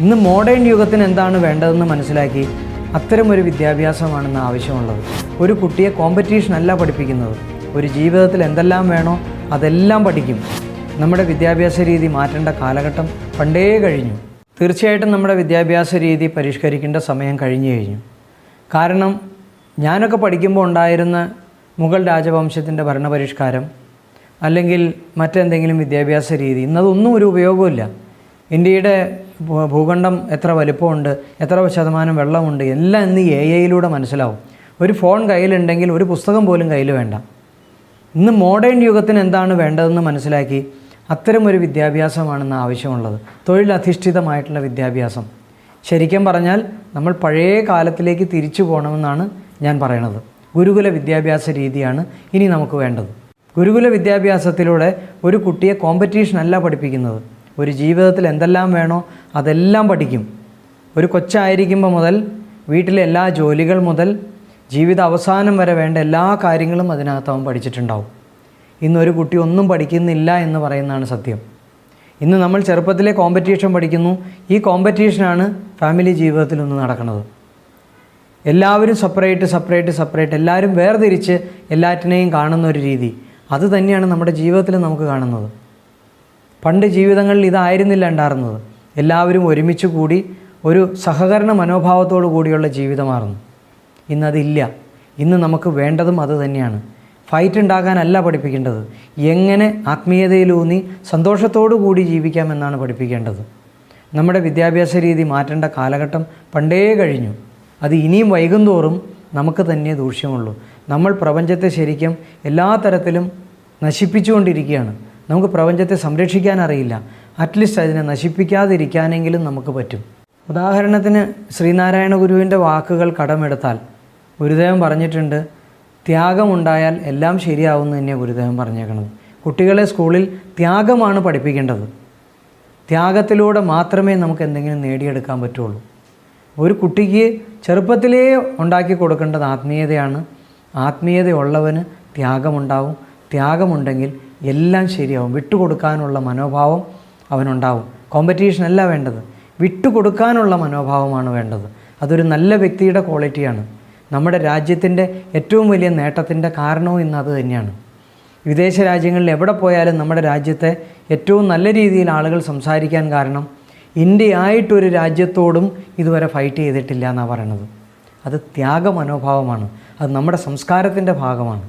ഇന്ന് മോഡേൺ യുഗത്തിന് എന്താണ് വേണ്ടതെന്ന് മനസ്സിലാക്കി അത്തരമൊരു വിദ്യാഭ്യാസമാണെന്ന് ആവശ്യമുള്ളത്. ഒരു കുട്ടിയെ കോമ്പറ്റീഷൻ അല്ല പഠിപ്പിക്കുന്നത്. ഒരു ജീവിതത്തിൽ എന്തെല്ലാം വേണോ അതെല്ലാം പഠിക്കും. നമ്മുടെ വിദ്യാഭ്യാസ രീതി മാറ്റേണ്ട കാലഘട്ടം പണ്ടേ കഴിഞ്ഞു. തീർച്ചയായിട്ടും നമ്മുടെ വിദ്യാഭ്യാസ രീതി പരിഷ്കരിക്കേണ്ട സമയം കഴിഞ്ഞു കഴിഞ്ഞു. കാരണം ഞാനൊക്കെ പഠിക്കുമ്പോൾ ഉണ്ടായിരുന്ന മുഗൾ രാജവംശത്തിന്റെ ഭരണപരിഷ്കാരം അല്ലെങ്കിൽ മറ്റെന്തെങ്കിലും വിദ്യാഭ്യാസ രീതി ഇന്നതൊന്നും ഒരു ഉപയോഗമില്ല ഇന്ത്യയുടെ ഭൂഖണ്ഡം എത്ര വലിപ്പമുണ്ട് എത്ര ശതമാനം വെള്ളമുണ്ട് എല്ലാം ഇന്ന് എ ഐയിലൂടെ മനസ്സിലാവും. ഒരു ഫോൺ കയ്യിലുണ്ടെങ്കിൽ ഒരു പുസ്തകം പോലും കയ്യിൽ വേണ്ട. ഇന്ന് മോഡേൺ യുഗത്തിന് എന്താണ് വേണ്ടതെന്ന് മനസ്സിലാക്കി അത്തരമൊരു വിദ്യാഭ്യാസമാണെന്ന് ആവശ്യമുള്ളത്. തൊഴിലധിഷ്ഠിതമായിട്ടുള്ള വിദ്യാഭ്യാസം. ശരിക്കും പറഞ്ഞാൽ നമ്മൾ പഴയ കാലത്തിലേക്ക് തിരിച്ചു പോകണമെന്നാണ് ഞാൻ പറയണത്. ഗുരുകുല വിദ്യാഭ്യാസ രീതിയാണ് ഇനി നമുക്ക് വേണ്ടത്. ഗുരുകുല വിദ്യാഭ്യാസത്തിലൂടെ ഒരു കുട്ടിയെ കോമ്പറ്റീഷൻ അല്ല പഠിപ്പിക്കുന്നത്. ഒരു ജീവിതത്തിൽ എന്തെല്ലാം വേണോ അതെല്ലാം പഠിക്കും. ഒരു കൊച്ചായിരിക്കുമ്പോൾ മുതൽ വീട്ടിലെ എല്ലാ ജോലികൾ മുതൽ ജീവിത അവസാനം വരെ വേണ്ട എല്ലാ കാര്യങ്ങളും അതിനകത്ത് അവൻ പഠിച്ചിട്ടുണ്ടാവും. ഇന്നൊരു കുട്ടി ഒന്നും പഠിക്കുന്നില്ല എന്ന് പറയുന്നതാണ് സത്യം. ഇന്ന് നമ്മൾ ചെറുപ്പത്തിലെ കോമ്പറ്റീഷൻ പഠിക്കുന്നു. ഈ കോമ്പറ്റീഷനാണ് ഫാമിലി ജീവിതത്തിൽ ഒന്ന് നടക്കുന്നത്. എല്ലാവരും സെപ്പറേറ്റ് സെപ്പറേറ്റ് സെപ്പറേറ്റ് എല്ലാവരും വേർതിരിച്ച് എല്ലാറ്റിനെയും കാണുന്ന ഒരു രീതി. അത് തന്നെയാണ് നമ്മുടെ ജീവിതത്തിൽ നമുക്ക് കാണുന്നത്. പണ്ട് ജീവിതങ്ങളിൽ ഇതായിരുന്നില്ല ഉണ്ടായിരുന്നത്. എല്ലാവരും ഒരുമിച്ച് കൂടി ഒരു സഹകരണ മനോഭാവത്തോടു കൂടിയുള്ള ജീവിതമായിരുന്നു ഇന്നതില്ല ഇന്ന് നമുക്ക് വേണ്ടതും അത് തന്നെയാണ്. ഫൈറ്റ് ഉണ്ടാകാനല്ല പഠിപ്പിക്കേണ്ടത്. എങ്ങനെ ആത്മീയതയിലൂന്നി സന്തോഷത്തോടു കൂടി ജീവിക്കാമെന്നാണ് പഠിപ്പിക്കേണ്ടത്. നമ്മുടെ വിദ്യാഭ്യാസ രീതി മാറ്റേണ്ട കാലഘട്ടം പണ്ടേ കഴിഞ്ഞു. അത് ഇനിയും വൈകുന്തോറും നമുക്ക് തന്നെ ദൂഷ്യമുള്ളൂ. നമ്മൾ പ്രപഞ്ചത്തെ ശരിക്കും എല്ലാ തരത്തിലും നശിപ്പിച്ചുകൊണ്ടിരിക്കുകയാണ്. നമുക്ക് പ്രപഞ്ചത്തെ സംരക്ഷിക്കാൻ അറിയില്ല. അറ്റ്ലീസ്റ്റ് അതിനെ നശിപ്പിക്കാതിരിക്കാനെങ്കിലും നമുക്ക് പറ്റും. ഉദാഹരണത്തിന് ശ്രീനാരായണ ഗുരുവിന്റെ വാക്കുകൾ കടമെടുത്താൽ ഗുരുദേവൻ പറഞ്ഞിട്ടുണ്ട് ത്യാഗമുണ്ടായാൽ എല്ലാം ശരിയാവുമെന്ന് തന്നെയാണ് ഗുരുദേവൻ പറഞ്ഞേക്കുന്നത് കുട്ടികളെ സ്കൂളിൽ ത്യാഗമാണ് പഠിപ്പിക്കേണ്ടത്. ത്യാഗത്തിലൂടെ മാത്രമേ നമുക്ക് എന്തെങ്കിലും നേടിയെടുക്കാൻ പറ്റുള്ളൂ. ഒരു കുട്ടിക്ക് ചെറുപ്പത്തിലേ ഉണ്ടാക്കി കൊടുക്കേണ്ടത് ആത്മീയതയാണ്. ആത്മീയതയുള്ളവന് ത്യാഗമുണ്ടാവും. ത്യാഗമുണ്ടെങ്കിൽ എല്ലാം ശരിയാവും. വിട്ടുകൊടുക്കാനുള്ള മനോഭാവം അവനുണ്ടാവും. കോമ്പറ്റീഷൻ അല്ല വേണ്ടത്. വിട്ടുകൊടുക്കാനുള്ള മനോഭാവമാണ് വേണ്ടത്. അതൊരു നല്ല വ്യക്തിയുടെ ക്വാളിറ്റിയാണ് നമ്മുടെ രാജ്യത്തിന്റെ ഏറ്റവും വലിയ നേട്ടത്തിന്റെ കാരണവും ഇന്ന് അത് തന്നെയാണ്. വിദേശ രാജ്യങ്ങളിൽ എവിടെ പോയാലും നമ്മുടെ രാജ്യത്തെ ഏറ്റവും നല്ല രീതിയിൽ ആളുകൾ സംസാരിക്കാൻ കാരണം ഇന്ത്യയായിട്ടൊരു രാജ്യത്തോടും ഇതുവരെ ഫൈറ്റ് ചെയ്തിട്ടില്ല എന്നാണ് പറയണത്. അത് ത്യാഗ മനോഭാവമാണ്. അത് നമ്മുടെ സംസ്കാരത്തിന്റെ ഭാഗമാണ്.